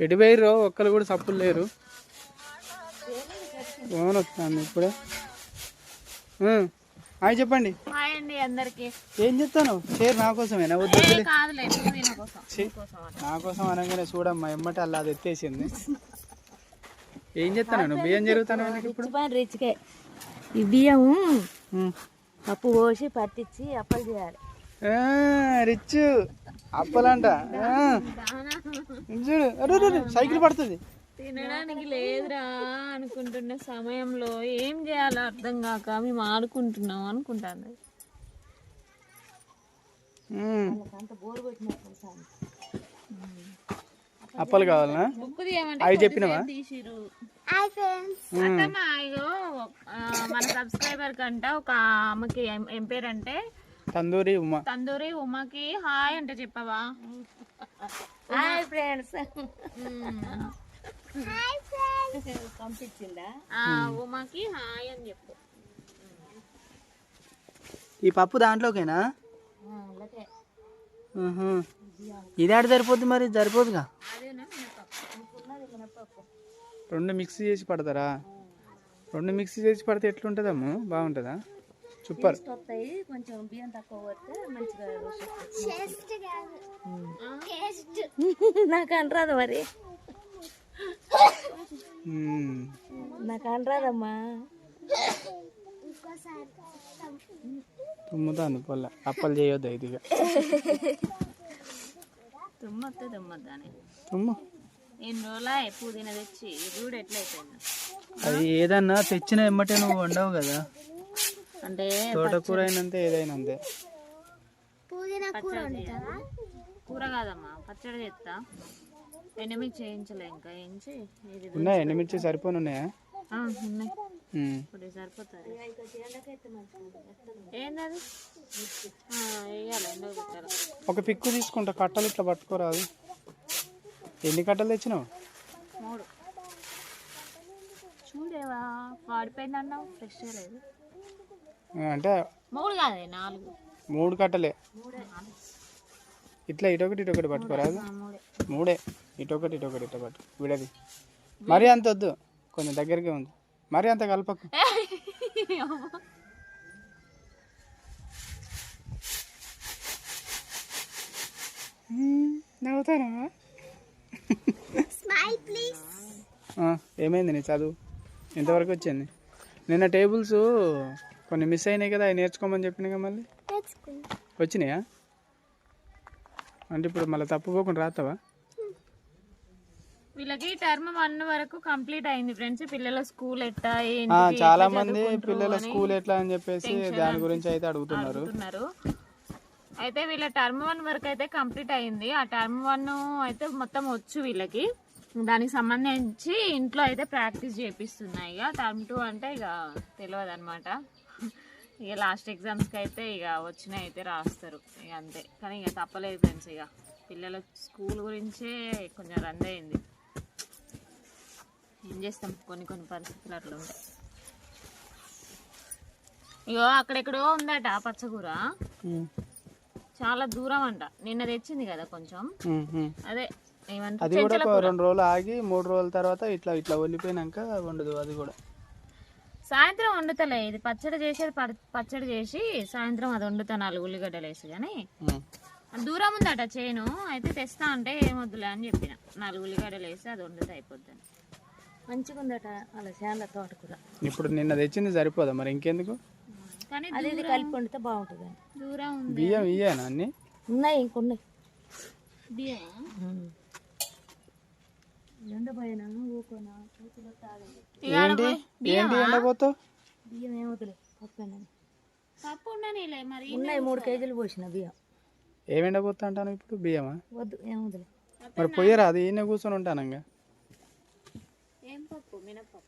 ఎటు పోయిర్రో ఒక్కరు కూడా సప్పులు లేరు. ఫోన్ వస్తుంది ఇప్పుడే. హాయ్ చెప్పండి. ఏం చెప్తాను షేర్ నా కోసమేనా? వద్దు నా కోసం అనగానే చూడమ్మా ఎమ్మటి అలా అది ఎత్తేసింది. ఏం చెప్తాను బియ్యం జరుగుతాను ఇప్పుడు? రిచ్కే. ఈ బియ్యము ఉం. పప్పు పోసి పట్టించి అప్పలు చేయాలి. రిచ్ అప్పలంట. చూడు. అరే, సైకిల్ పడుతుంది. తినడానికి లేదురా అనుకుంటున్న సమయంలో ఏం చేయాలో అర్థం కాక మేము ఆడుకుంటున్నాం అనుకుంటాను. అప్పలు కావాలనా? అవి చెప్పినవా? మన సబ్స్క్రైబర్ కంట ఒక ఆమెకి ఏం ఏం పేరు అంటే తందూరి ఉమా. తందూరి ఉమాకి హాయ్ అంటే చెప్పవా? Hi friends. పంపించిందా? ఉమాకి హాయ్ అని చెప్పు. ఈ పప్పు దాంట్లోకేనా. ఇది ఆడ సరిపోద్ది మరి సరిపోదుగా? రెండు మిక్స్ చేసి పడతారా? రెండు మిక్స్ చేసి పడితే ఎట్లుంటుందమ్మ? బాగుంటుందా? సూపర్ వస్తాయి కొంచెం బియ్యం తక్కువ పడితే మంచిగా నాకు అనరాదు మరి. మ్మ్. నాకు అనరాదమ్మా. తుమ్ముతాను పొల్ల అప్పలు చేయొద్దు ఇదిగా తుమ్మొస్తే తుమ్మొద్దాని తుమ్ము. ఎన్ని రోజులా పుదీనా తెచ్చి ఎట్లయిపోయింది అది ఏదన్నా తెచ్చిన ఎమ్మటే నువ్వు వండవు కదా. అంటే తోటకూర అయినంతే ఏదైనా అంతే. కూర కాదమ్మా పచ్చడి చేస్తా ఎండమిర్చి చేయించలే ఇంకా వేయించి ఇది ఉన్నాయా? ఎండుమిర్చి సరిపోను ఉన్నాయా ఆ, ఉన్నాయి. ఇప్పుడు సరిపోతుంది. ఏందది? ఆ, వేయాలి ఎండకు పెట్టాలి. ఒక పిక్కు తీసుకుంటా కట్టలు ఇట్లా పట్టుకోరాదు. ఎన్ని కట్టలు తెచ్చినావు? మూడు. చూడేవా వాడిపోయింది అన్నావు ఫ్రెష్ లేదు అంటే మూడు కాదే నాలుగు. మూడు కట్టలే. ఇట్లా ఇటొకటి ఇటొకటి పట్టుకోరాదు మూడే. మూడే. ఇటొకటి ఇటొకటి ఇటొకటి పట్టు. విడది. మరీ అంత వద్దు. కొంచెం దగ్గరికి ఉంది. మరీ అంత కలపకు. ఏమైంది నీ చదువు? ఎంతవరకు వచ్చింది? నిన్న టేబుల్స్ కొన్ని మిస్ అయినాయి కదా అవి నేర్చుకోమని చెప్పినాగా మళ్ళీ? వచ్చినాయా? అంటే ఇప్పుడు మళ్ళీ తప్పుకోకుండా రాస్తావా? వీళ్ళకి టర్మ్ వన్ వరకు కంప్లీట్ అయింది ఫ్రెండ్స్ పిల్లల స్కూల్ ఎట్టా ఏంటి ఆ, చాలా మంది పిల్లల స్కూల్ ఎట్లా అని చెప్పేసి దాని గురించి అయితే అడుగుతున్నారు. అడుగుతున్నారు. అయితే వీళ్ళ టర్మ్ వన్ వరకు అయితే కంప్లీట్ అయింది. ఆ టర్మ్ వన్ అయితే మొత్తం వచ్చు వీళ్ళకి. దానికి సంబంధించి ఇంట్లో అయితే ప్రాక్టీస్ చేపిస్తున్నాయి ఇక. టర్మ్ టూ అంటే ఇక తెలియదు అనమాట ఇక లాస్ట్ ఎగ్జామ్స్కి అయితే ఇక వచ్చినాయి అయితే రాస్తారు. ఇక అంతే. కానీ ఇక తప్పలేదు ఫ్రెండ్స్ ఇక పిల్లల స్కూల్ గురించే కొంచెం రన్ అయింది. ఏం చేస్తాం? కొన్ని కొన్ని పరిస్థితులు అట్లా ఉంటాయి. ఇగో అక్కడెక్కడో ఉందట పచ్చకూర. చాలా దూరం అంట. నిన్న తెచ్చింది కదా కొంచెం. అదే అది కూడా రెండు రోజులు ఆగి మూడు రోజుల తర్వాత ఇట్లా ఇట్లా వండిపోయినాక వండదు అది కూడా. సాయంత్రం వండుతలే. ఇది పచ్చడి చేసేది పచ్చడి చేసి సాయంత్రం అది వండుతా నాలుగు ఉల్లిగడ్డలు వేసి కానీ. దూరం ఉందట చేను. అయితే తెస్తా అంటే ఏమొద్దులే అని చెప్పిన. నాలుగు ఉల్లిగడ్డలు వేసి అది వండుతా అయిపోద్ది మంచిగా ఉందట అలా చేనుల తోటకూర ఇప్పుడు నిన్న తెచ్చింది సరిపోదా మరి? ఇంకెందుకు? కానీ అది ఇది కలిపి వండితే బాగుంటుంది దూరం ఉంది. బియ్యం ఇయ్యానా అన్ని? ఉన్నాయి ఇంకొన్నాయి బియ్యం ఎండపోయినా ఊకోనా? ఏంటి? ఏంటి? ఎండపోతావు బియ్యం ఏమవుతులే పప్పు పప్పు ఉండనిలే మరి ఉన్నాయి మూడు కేజీలు పోసిన బియ్యం. ఎండపోతా అంటాను ఇప్పుడు? బియ్యమా? వద్దు ఏమవుతులే మరి పొయ్యరా? అది ఈయన కూర్చొని ఉంటానంగా ఏం పప్పు? మినపప్పు?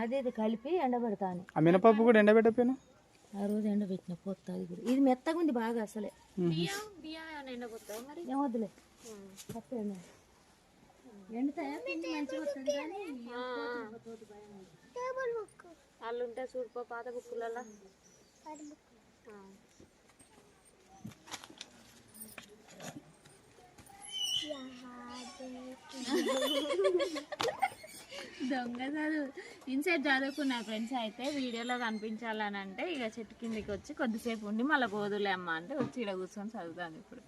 అదే ఇది కలిపి ఎండబెడతాను ఆ మినపప్పు కూడా ఎండబెట్టపోయాను ఆ రోజు ఎండబెట్టిన పొత్తు అది కూడా. ఇది మెత్తగా ఉంది బాగా అసలే. బియ్యం బియ్యం ఏమైనా ఎండబోతావు మరి? ఏమొద్దులే పప్పు ఎండ ఎండుతాయా పిండి మంచిగా వస్తుంది కానీ వాళ్ళు ఉంటే చూడుకో పాత బుక్కులలో దొంగ చదువు. ఇన్సైడ్ చదువుకున్న ఫ్రెండ్స్ అయితే వీడియోలో కనిపించాలని అంటే ఇక చెట్టు కిందికి వచ్చి కొద్దిసేపు ఉండి మళ్ళీ పోదులే అమ్మ అంటే వచ్చి ఇక్కడ కూర్చొని చదువుతాను ఇప్పుడు.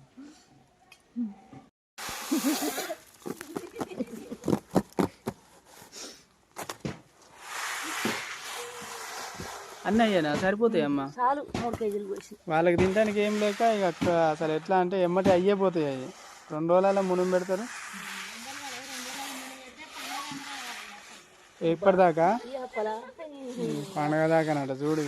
అన్నీ అయ్యానా సరిపోతాయి అమ్మ? చాలు మూడు కేజీలు పోసి. వాళ్ళకి తినడానికి ఏం లేక ఇక అక్క అసలు ఎట్లా అంటే ఎమ్మటి అయ్యే పోతాయి అవి. రెండు రోజుల మునుము పెడతారు. ఎప్పటిదాకా? పండగ దాకా నట చూడు.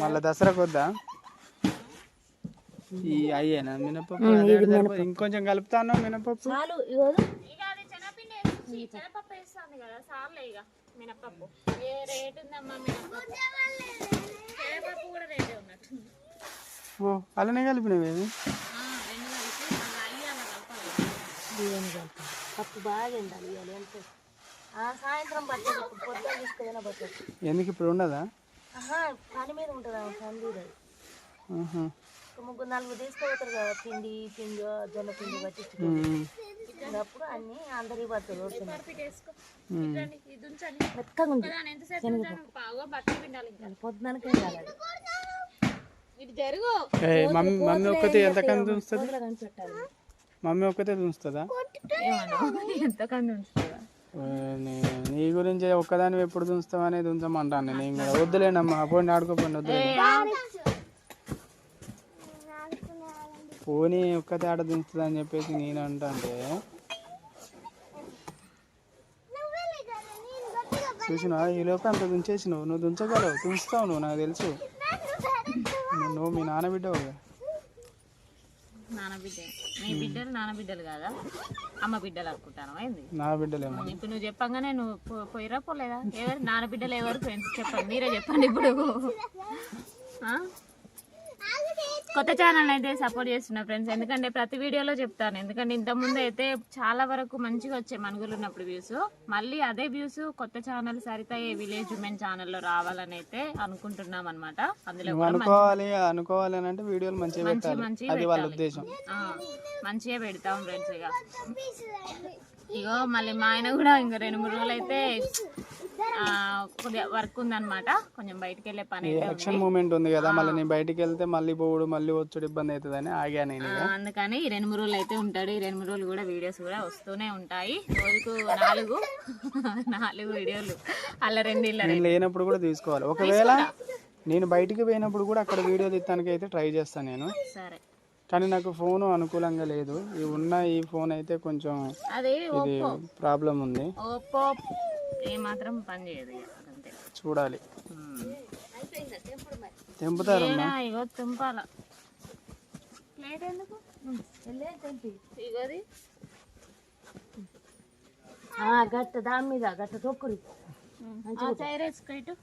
మళ్ళీ దసరాకు వద్దా? ఈ అయ్యేనా మినపప్పు. ఇంకొంచెం కలుపుతాను మినపప్పు? కదా సార్లే ఇక మినపప్పు. ఏ రేట్ ఉందమ్మా మినపప్పు? శనగపప్పు కూడా రేటే ఉన్నట్టు ఓ అలానే కలిపినవి కలుపుతాం పప్పు బాగా ఎండాలి ఎంత? ఆ సాయంత్రం పట్టదు పొద్దున తీసుకుపోయినా పట్టదు. ఎందుకు ఇప్పుడు ఉండదా? పని మీద ఉంటుంది పని ముగ్గురు నలుగురు తీసుకుపోతారు కదా పిండి పిండి జొన్న పిండి. అప్పుడు అన్ని ఉంచండి. మెత్తగా ఉంది. పొద్దునకే కాదు మమ్మీ మమ్మీ ఒక్కతే ఎంతకంది ఉంచుతుంది? పొద్దున కనిపెట్టాలి మమ్మీ ఒక్కతే ఉంచుతుందా ఉంచుతుందా? ఓ, నీ- గురించి ఒక్కదాని ఎప్పుడు దుంచుతావు అనేది ఉంచమంటాను నేను. కూడా వద్దులేనమ్మా పోనీ ఆడుకోపోండి వద్దులే పోనీ ఒక్కతే ఆడ దుంచుతుంది అని చెప్పేసి నేను అంటా చూసినా ఈ లోపు అంత దుంచేసినావు నువ్వు దుంచగలవు దుంచుతావు నువ్వు నాకు తెలుసు. నువ్వు- మీ నాన్న బిడ్డవు కదా. నాన్న బిడ్డ. నీ బిడ్డలు నాన్న బిడ్డలు కాదా? అమ్మ బిడ్డలు అనుకుంటాను ఏంది? నా బిడ్డలేమో ఇప్పుడు నువ్వు చెప్పంగానే నువ్వు పోయిరా పోలేదా? ఎవరు? నాన్న బిడ్డలు ఎవరు? ఫ్రెండ్స్ చెప్పండి. మీరే చెప్పండి ఇప్పుడు? కొత్త ఛానల్ అయితే సపోర్ట్ చేస్తున్నా ఫ్రెండ్స్ ఎందుకంటే ప్రతి వీడియోలో చెప్తాను. ఎందుకంటే ఇంతకుముందు అయితే చాలా వరకు మంచిగా వచ్చాయి మనుగులు ఉన్నప్పుడు వ్యూస్ మళ్ళీ అదే వ్యూస్ కొత్త channel Saritha a village women ఛానల్లో రావాలని అయితే అనుకుంటున్నాం అనమాట అందులో అనుకోవాలి అనుకోవాలి అని అంటే వీడియోలు మంచిగా మంచిగా అది వాళ్ళ ఉద్దేశం. ఆ, మంచిగా పెడతాం ఫ్రెండ్స్ ఇక. ఇగో మళ్ళీ మా ఆయన కూడా ఇంకా రెండు మూడు రోజులు అయితే కొద్దిగా వర్క్ ఉందన్నమాట. కొంచెం బయటికి వెళ్ళే పని యాక్షన్ మూమెంట్ ఉంది. కదా మళ్ళీ నేను బయటికి వెళ్తే మళ్ళీ పోవుడు మళ్ళీ వచ్చుడు ఇబ్బంది అవుతుందని ఆగాను నేను అందుకని ఈ రెండు మూడు రోజులు అయితే ఉంటాడు. ఈ రెండు మూడు రోజులు కూడా వీడియోస్ కూడా వస్తూనే ఉంటాయి. రోజుకు నాలుగు నాలుగు వీడియోలు. అల్ల రెండు ఇళ్ళ నేను లేనప్పుడు కూడా తీసుకోవాలి. ఒకవేళ నేను బయటికి పోయినప్పుడు కూడా అక్కడ వీడియో తీయడానికి అయితే ట్రై చేస్తాను నేను. సరే. కానీ నాకు ఫోన్ అనుకూలంగా లేదు. ఈ ఉన్న ఈ ఫోన్ అయితే కొంచెం ప్రాబ్లం ఉంది. ఓప్పో ఏమాత్రం పని చేయదు అంతే చూడాలి. తెంపుతారు ఇగో తుంపాల. ప్లేట్ ఎందుకు? ఇగోది గట్ట దాని మీద గట్ట తొక్కురి చైరేసుకో ఇటు.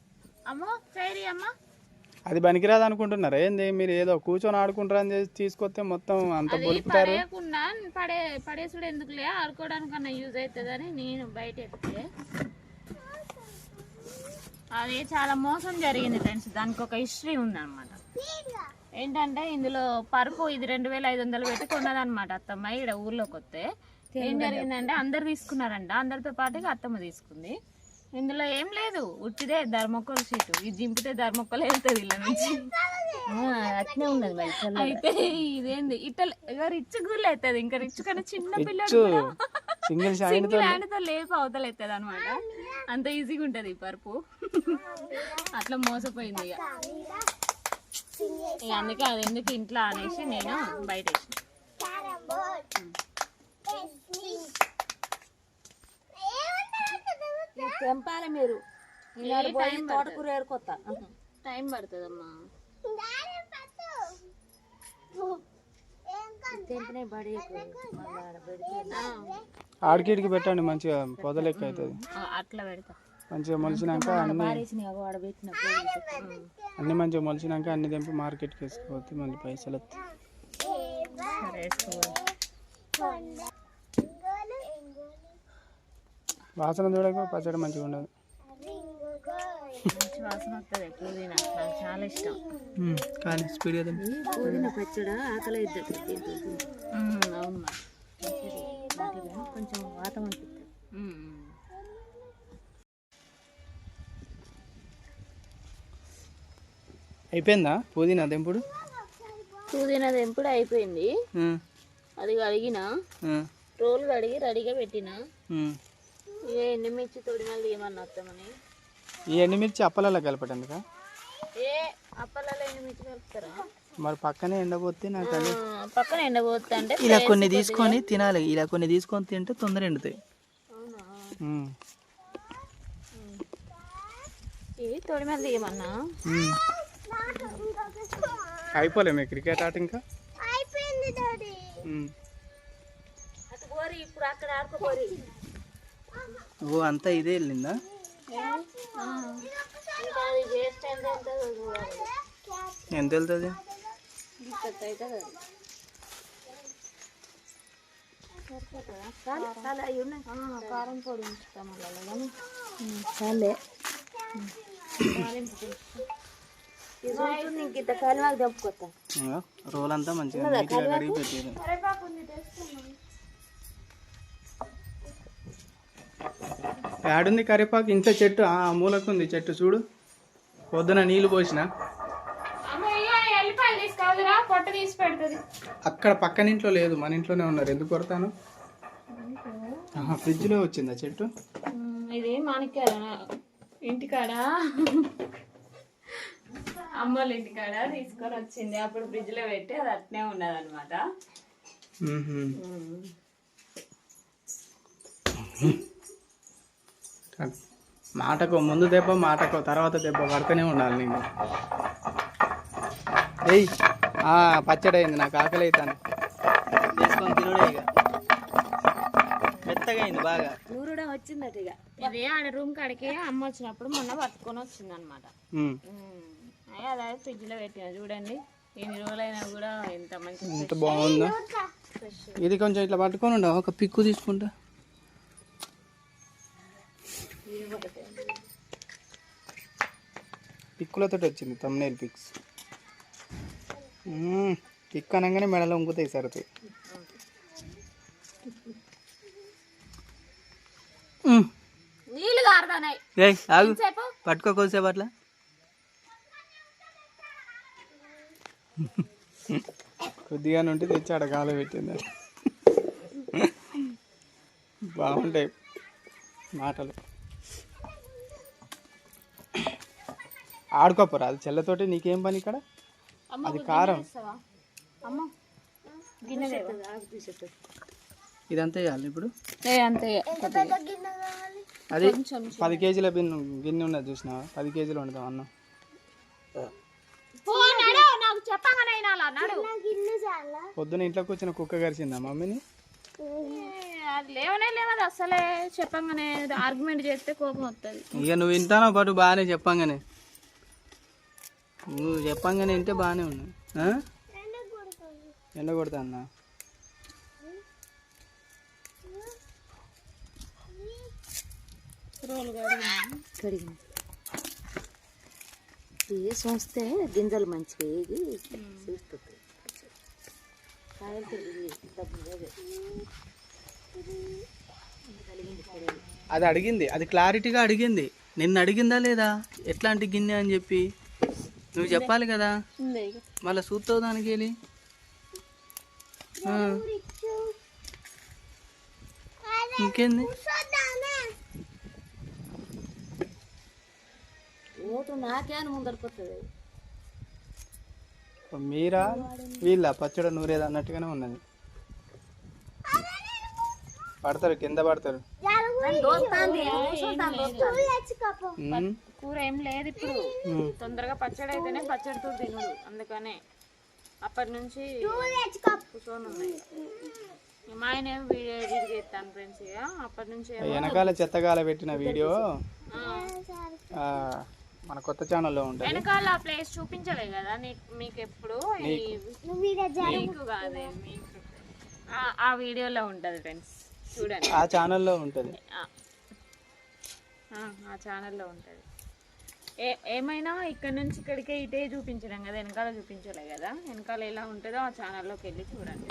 అమ్మో చైరి అమ్మ. అది పనికిరాదు అనుకుంటున్నారా? ఏంది మీరు ఏదో కూర్చొని ఆడుకుంటారని చేసి తీసుకొస్తే మొత్తం అంత పడేయకుండా పడే పడేసుడు ఎందుకులే? ఆడుకోవడానికన్నా యూజ్ అవుతుందని నేను బయట ఎత్తే అది చాలా మోసం జరిగింది ఫ్రెండ్స్. దానికి ఒక హిస్టరీ ఉందన్నమాట. ఏంటంటే ఇందులో పరుపు ఇది రెండు వేల ఐదు వందలు పెట్టి కొన్నదన్నమాట అత్తమ్మ ఇక్కడ ఊర్లోకి వస్తే. ఏం జరిగిందంటే అందరు తీసుకున్నారంట. అందరితో పాటుగా అత్తమ్మ తీసుకుంది. ఇందులో ఏం లేదు. ఉట్టిదే ధర్మొక్కల సీటు. ఇది జింపితే ధర్మొక్కలు వెళ్తుంది ఇళ్ళ నుంచి. అట్నే ఉన్నది చల్ల అయితే ఇదేంది? ఇట్లా ఇక రిచ్ గుర్లు అవుతుంది. ఇంకా రిచ్ కన్నా చిన్న పిల్లడు సింగిల్ సింగిల్ హ్యాండ్తో లేపు అవతల అవుతుంది అనమాట అంత ఈజీగా ఉంటది ఈ పరుపు. అట్లా మోసపోయింది ఇక. ఇక అందుకే అది ఎందుకు ఇంట్లో అనేసి నేను బయట వేసిన తెంపాలి మీరు. ఈనాడు పోయి తోటకూర ఏరుకొత్తా. టైం పడుతుందమ్మా. తెంపినే బడి మళ్ళీ ఆడ పెడితే ఆడికిడికి పెట్టండి మంచిగా పొదలెక్క అవుతుంది. అట్లా పెడతా. మంచిగా మొలిచినాక అన్ని అన్ని మంచిగా మొలిచినాక అన్ని తెంపి మార్కెట్కి వేసుకోవచ్చు మళ్ళీ పైసలు. వాసన చూడక పచ్చడి మంచిగా ఉండదు. వాసన వస్తుంది పుదీనా నాకు చాలా ఇష్టం కానీ. పుదీనా పచ్చడా ఆకలి అవును మరి. కొంచెం వాతం అనిపిస్తుంది మ్మ్. అయిపోయిందా పుదీనా దెంపుడు పుదీనా తెంపుడు అయిపోయింది అది కడిగిన రోలు కడిగి రెడీగా పెట్టిన. ఇక ఎండుమిర్చి తొడి మళ్ళీ ఏమన్నా వస్తామని ఈ ఎండుమిర్చి అప్పలలో కలపటందుక ఏ అప్పలలో ఎండుమిర్చి కలుపుతారా? మరి పక్కనే ఎండబోతే నాకు అది పక్కన ఎండబోతా అంటే ఇలా కొన్ని తీసుకొని తినాలి. ఇలా కొన్ని తీసుకొని తింటే తొందర ఎండుతాయి. ఉమ్, ఇవి ఉమ్. అయిపోలే మీ క్రికెట్ ఆట ఇంకా? ఉమ్. అటు పోరి ఇప్పుడు అక్కడ ఆడుకోపోరి ఓ అంతా ఇదే వెళ్ళిందా? ఎంత వెళ్తుంది కారం పొడి ఉంచుతాం అలా కానీ చాలే ఇది ఉంటుంది ఇంక ఇంత కాలిమాకు దంపుకొస్తా ఇంకా రోల్ అంతా మంచిగా నీట్గా కడిగి పెట్టారు యాడుంది కరివేపాకు ఇంత చెట్టు ఆ మూలకుంది చెట్టు చూడు. పొద్దున నీళ్ళు పోసిన. అక్కడ పక్కన ఇంట్లో లేదు మన ఇంట్లోనే ఉన్నారు. ఎందుకు కొడతాను? ఫ్రిడ్జ్లో వచ్చిందా చెట్టు? ఇది మాణిక్యాల ఇంటికాడ. అమ్మోళ్ళ ఇంటికాడ తీసుకొని వచ్చింది. అప్పుడు ఫ్రిడ్జ్లో పెట్టి అది అట్నే ఉన్నది అనమాట. మాటకు ముందు దెబ్బ మాటకు తర్వాత దెబ్బ పడుతూనే ఉండాలి నీకు ఏయ్ ఆ, పచ్చడి అయింది నాకు ఆకలి అవుతాను తీసుకొని తిరుడే ఇక. మెత్తగా అయింది బాగా నూరుడం వచ్చిందట ఇక. ఇది ఆడ రూమ్ కాడికి అమ్మ వచ్చినప్పుడు మొన్న పట్టుకొని వచ్చింది అనమాట. అదే ఫ్రిడ్జ్లో పెట్టిన చూడండి. ఎన్ని రోజులైనా కూడా ఎంత మంచి ఎంత బాగుందో? ఇది కొంచెం ఇట్లా పట్టుకొని ఉండవు ఒక పిక్కు తీసుకుంటా. పిక్కులతో వచ్చింది తమ్నేల్ పిక్స్. పిక్ అనగానే మెడలో ఉంగుతాయి ఆగు. సేపు పట్టుకో కొద్దిసేపు అట్లా. కొద్దిగా నుండి తెచ్చి ఆడ గాలి పెట్టింది. బాగుంటాయి మాటలు. ఆడుకోపోరా. అది చెల్లతోటి నీకేం పని ఇక్కడ? అది కారం? ఇదంతా వేయాలి ఇప్పుడు? అది పది కేజీల బిన్ను గిన్నె ఉన్నది చూసినావా? పది కేజీలు వండుతాం అన్నం. పొద్దున ఇంట్లోకి వచ్చిన కుక్క కరిచిందా మమ్మీని? అది లేవనే లేవదు అసలే చెప్పంగానే ఆర్గ్యుమెంట్ చేస్తే కోపం వస్తుంది ఇక నువ్వు వింటానో పాటు బాగానే చెప్పంగానే. నువ్వు చెప్పంగానే వింటే బాగానే ఉన్నావు ఆ? ఎండ కొడతా అన్న కడిగింది చూస్తే గింజలు మంచిగా వేగి చూస్తుంది. అది అడిగింది. అది క్లారిటీగా అడిగింది. నిన్ను అడిగిందా లేదా? ఎట్లాంటి గిన్నె అని చెప్పి. నువ్వు చెప్పాలి కదా? మళ్ళీ చూస్తావు దానికి వెళ్ళి. ఇంకేంది? మీరా? వీళ్ళ పచ్చడి నూరేది అన్నట్టుగానే ఉన్నది. పడతారు కింద పడతారు. కూర ఏం లేదు ఇప్పుడు. తొందరగా పచ్చడి అయితేనే పచ్చడితో తినడు అందుకనే అప్పటి నుంచి కూర్చొని ఉన్నాయి మా ఆయన ఏం వీడియో ఎడిట్ చేస్తాను ఫ్రెండ్స్ ఇక. అప్పటి నుంచి ఏమో, వెనకాల చెత్తగాల పెట్టిన వీడియో. మన కొత్త ఛానల్లో ఉంటుంది. వెనకాల ప్లేస్ చూపించలే కదా నీకు మీకు ఎప్పుడు కాదే ఆ వీడియోలో ఉంటుంది ఫ్రెండ్స్. చూడండి. ఆ ఛానల్లో ఉంటుంది. ఆ. ఛానల్లో ఉంటుంది. ఏ- ఏమైనా ఇక్కడ నుంచి ఇక్కడికే ఇటే చూపించడం కదా వెనకాల చూపించలే కదా. వెనకాల ఎలా ఉంటుందో ఆ ఛానల్లోకి వెళ్ళి చూడండి.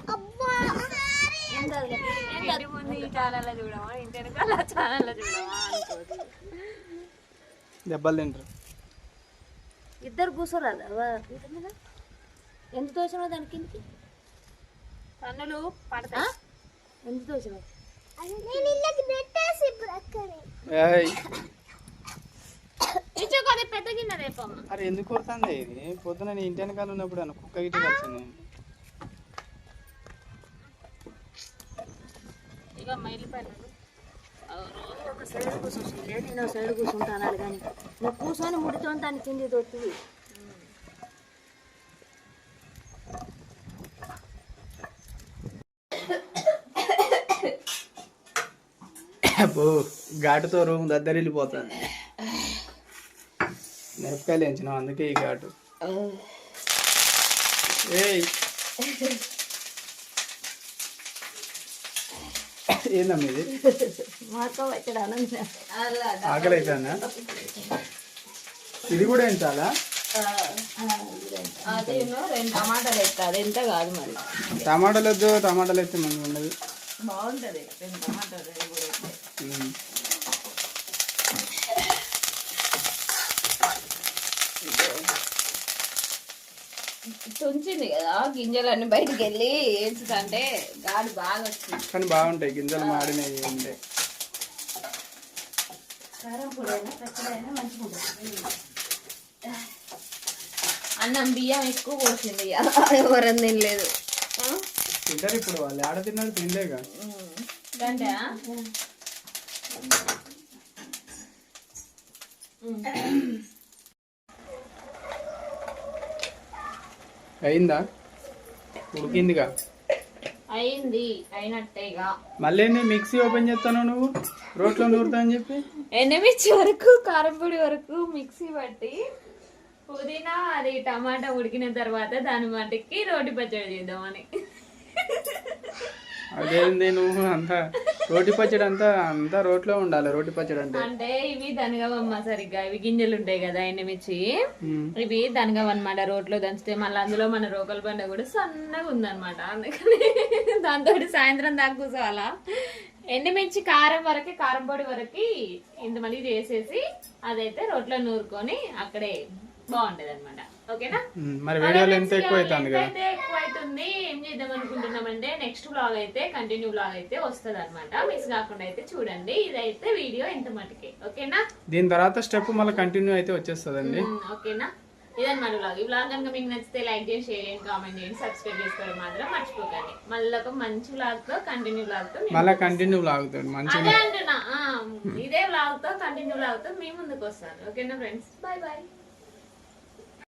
ఇంటి ముందు ఈ ఛానల్లో చూడమా? ఇంటి వెనకాల ఆ ఛానల్లో చూడమా అనుకోదు దెబ్బలు తింటారు. ఇద్దరు కూర్చోరాదు ఎంత తోచినావు దాని కిందకి పన్నులు పడతా ఎంత తోచినావు అరే ఎందుకు కొడుతుంది ఇది? పొద్దున నీ ఇంటి వెనకాల ఉన్నప్పుడు అన్న కుక్క గిట్ట కలిసింది? సైడ్ కూర్చోండి నేను సైడ్ కూర్చుంటాను కానీ నువ్వు కూర్చొని ముడితో దాని కింది తొత్తుంది అబ్బో ఘాటుతో రూమ్ దగ్గర వెళ్ళిపోతుంది మిరపకాయలు వేయించినాం అందుకే ఈ ఘాటు. ఏయ్. ఏందమ్మా ఇది? ఆకలి అవుతుందా ఇది కూడా ఎంచాలా టమాటాలు ఎత్తా అది ఎంత కాదు మరి. టమాటాలు వద్దు టమాటాలు అయితే మంచిగా ఉండదు బాగుంటది టమాటాలు తుంచింది కదా గింజలన్నీ బయటికి వెళ్ళి ఏంచుతంటే గాలి బాగా వచ్చింది కానీ బాగుంటాయి గింజలు మాడినవి ఉంటాయి. అన్నం బియ్యం ఎక్కువ పోసింది ఎవరం తినలేదు. తింటారు ఇప్పుడు వాళ్ళు ఆడ తిన్నారు తినలేక గంట అయిందా? ఉడికిందిగా? అయింది అయినట్టేగా. మళ్ళీ మిక్సీ ఓపెన్ చేస్తాను నువ్వు? రోట్లో నూరుతా అని చెప్పి? ఎండమిర్చి వరకు కారం పొడి వరకు మిక్సీ పట్టి పుదీనా అది టమాటా ఉడికిన తర్వాత దాని మటుకి రోటి పచ్చడి చేద్దామని. అదేంది నువ్వు అంతా. రోటి పచ్చడి అంతా అంతా రోట్లో ఉండాలి రోటి పచ్చడి అంటే. అంటే ఇవి దనగవమ్మ సరిగ్గా ఇవి గింజలు ఉంటాయి కదా ఎండమిర్చి. ఇవి దనగవన్నమాట రోట్లో దంచితే. మళ్ళీ అందులో మన రోకల్ బండ కూడా సన్నగా ఉందన్నమాట. అందుకని దాంతో సాయంత్రం దాకా కూర్చోవాలా. ఎండుమిర్చి కారం వరకు కారం పొడి వరకు ఇంత మళ్ళీ చేసేసి అదైతే రోట్లో నూరుకొని అక్కడే బాగుంటది అనమాట ఓకేనా మరి వీడియోలు ఎంత ఎక్కువ అవుతుంది కదా? అయితే ఎక్కువ అవుతుంది ఏం చేద్దాం అనుకుంటున్నామంటే నెక్స్ట్ వ్లాగ్ అయితే కంటిన్యూ వ్లాగ్ అయితే వస్తుంది అనమాట మిస్ కాకుండా అయితే చూడండి. ఇదైతే వీడియో ఎంత మటుకే. ఓకేనా? దీని తర్వాత స్టెప్ మళ్ళీ కంటిన్యూ అయితే వచ్చేస్తుందండి. ఓకేనా? ఇదన్నమాట వ్లాగ్ ఈ వ్లాగ్ కనుక మీకు నచ్చితే లైక్ చేసి షేర్ చేయండి కామెంట్ చేయండి సబ్స్క్రైబ్ చేసుకోవడం మాత్రం మర్చిపోకండి. మళ్ళీ ఒక మంచి వ్లాగ్తో కంటిన్యూ వ్లాగ్తో మళ్ళీ కంటిన్యూ అదే అంటున్నా. ఆ, ఇదే వ్లాగ్తో కంటిన్యూ వ్లాగ్తో మీ ముందుకు వస్తాను ఓకేనా ఫ్రెండ్స్ బాయ్ బాయ్